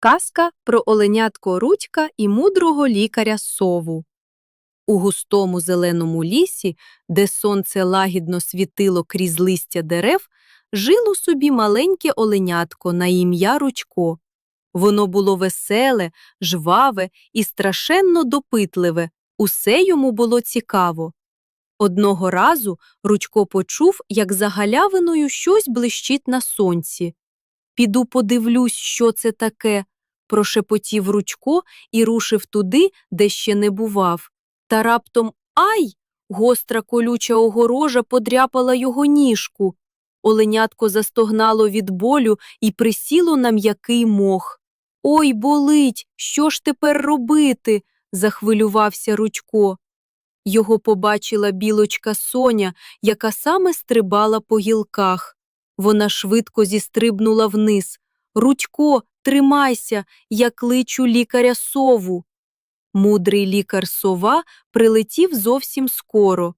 Казка про оленятко Рудька і мудрого лікаря сову. У густому зеленому лісі, де сонце лагідно світило крізь листя дерев, жило собі маленьке оленятко на ім'я Рудько. Воно було веселе, жваве і страшенно допитливе, усе йому було цікаво. Одного разу Рудько почув, як за галявиною щось блищить на сонці. Піду подивлюсь, що це таке, прошепотів Рудько і рушив туди, де ще не бував. Та раптом ай! Гостра колюча огорожа подряпала його ніжку. Оленятко застогнало від болю і присіло на м'який мох. Ой, болить, що ж тепер робити? захвилювався Рудько. Його побачила білочка Соня, яка саме стрибала по гілках. Вона швидко зістрибнула вниз. Рудько, тримайся, я кличу лікаря сову. Мудрий лікар сова прилетів зовсім скоро.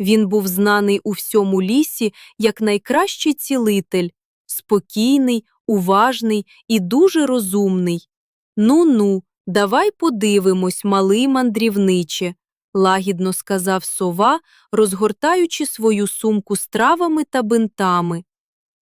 Він був знаний у всьому лісі як найкращий цілитель, спокійний, уважний і дуже розумний. Ну ну, давай подивимось, малий мандрівниче, лагідно сказав сова, розгортаючи свою сумку з травами та бинтами.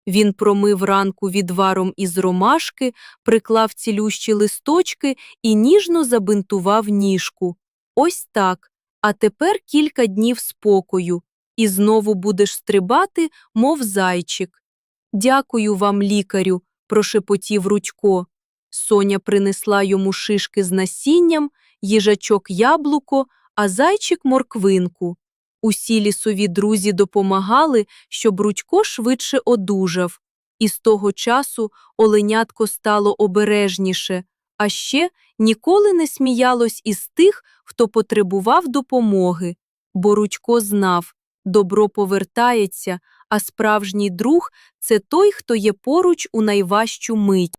Він промив ранку відваром із ромашки, приклав цілющі листочки і ніжно забинтував ніжку. Ось так. А тепер кілька днів спокою, і знову будеш стрибати, мов зайчик. Дякую вам, лікарю, прошепотів Рудько. Соня принесла йому шишки з насінням, їжачок яблуко, а зайчик морквинку. Усі лісові друзі допомагали, щоб Рудько швидше одужав. І з того часу оленятко стало обережніше, а ще ніколи не сміялось із тих, хто потребував допомоги, бо Рудько знав добро повертається, а справжній друг це той, хто є поруч у найважчу мить.